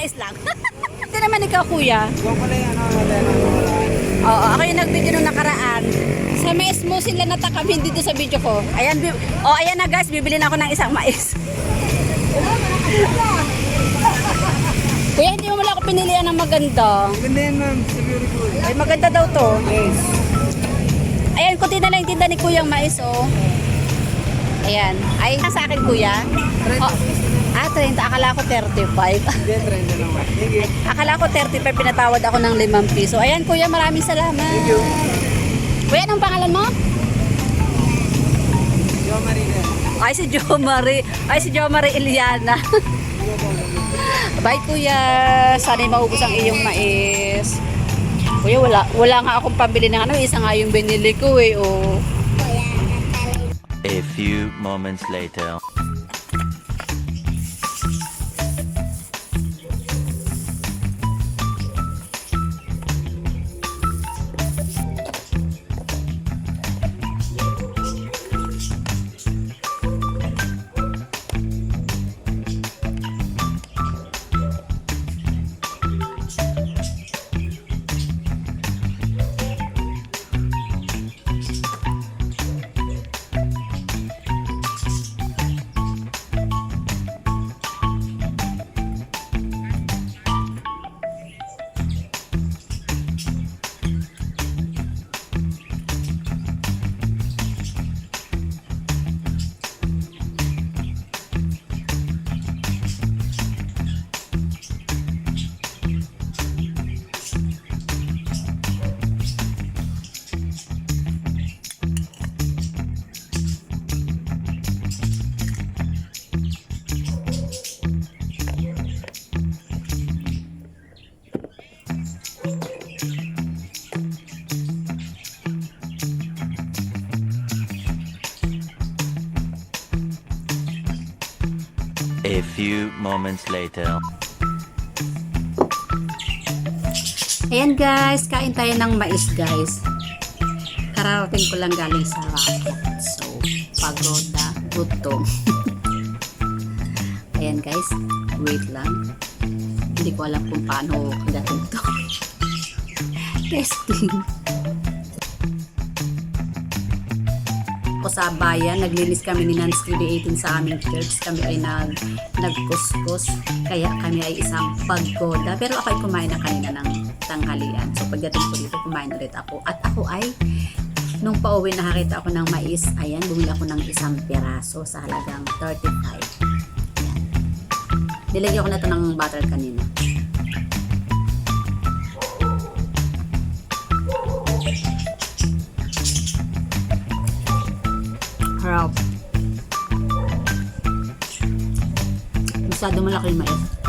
mais lang. Hindi naman ikaw, kuya. Ikaw pala yung ano. Oo, ako yung nag-video nung nakaraan. Sa mais mo sila natakam, dito sa video ko. Ayan, bi- oh, ayan na guys, bibili na ako ng isang mais. Kuya, hindi mo mula ako pinilian ng maganda. Maganda yan ma'am. Ay, maganda daw to. Yes. Ayan, kunti na lang tinda ni Kuyang Mais, oh. Ayan. Ay, sa akin, Kuya. Oh. Ah, 30. Akala ko 35. Hindi, trend na naman. Thank you. Akala ko 35, pinatawad ako ng 5 piso. Ayan, Kuya, maraming salamat. Thank you. Kuya, anong pangalan mo? Jo Marina. Ay, si Jo Marie. Ay, si Jo Marie Iliana. Bye, Kuya. Sana'y maubos ang iyong mais. Kuya, wala, wala nga akong pambili ng ano. Isa nga yung binili ko eh. Oh. A few moments later. A few moments later. Ayan guys, kain tayo ng mais guys. Kararating ko lang galing sa racket. So, pagoda, gutom. Ayan guys, wait lang. Hindi ko alam kung paano kagatin to. Testing. Ako sa bayan, naglinis kami ni Nancy Creating sa aming church. Kami ay nag, nagkuskus. Kaya kami ay isang paggoda. Pero ako ay kumain na kanina ng tanghalian. So pagdating ko dito, kumain ulit ako. At ako ay, nung pauwi nakakita ako ng mais, ayan, bumili ako ng isang piraso sa halagang 35. Ayan. Nilagyan ko na to ng butter kanina. Harap. Masyado malaki yung mais.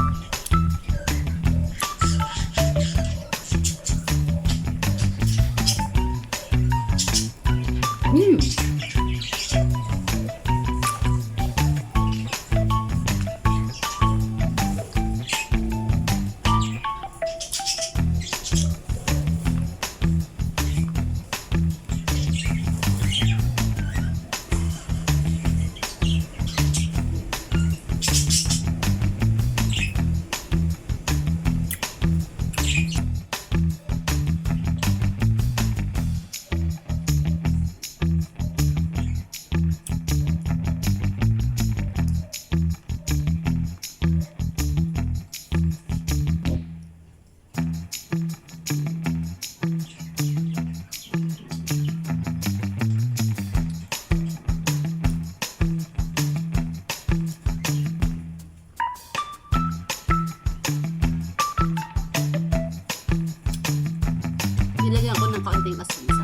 nilagyan ko ng kaunting asin.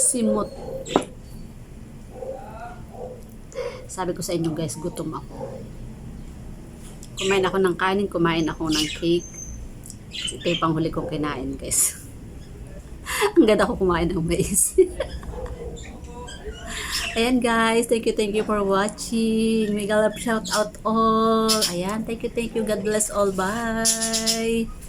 Simot. Sabi ko sa inyo guys, gutom ako. Kumain ako ng kanin, kumain ako ng cake. Kasi ito yung panghuli kong kinain guys. Ang ganda ko kumain ng mais. Ayan guys, thank you, thank you for watching. Mega love shout out all. Ayan, thank you, thank you. God bless all. Bye.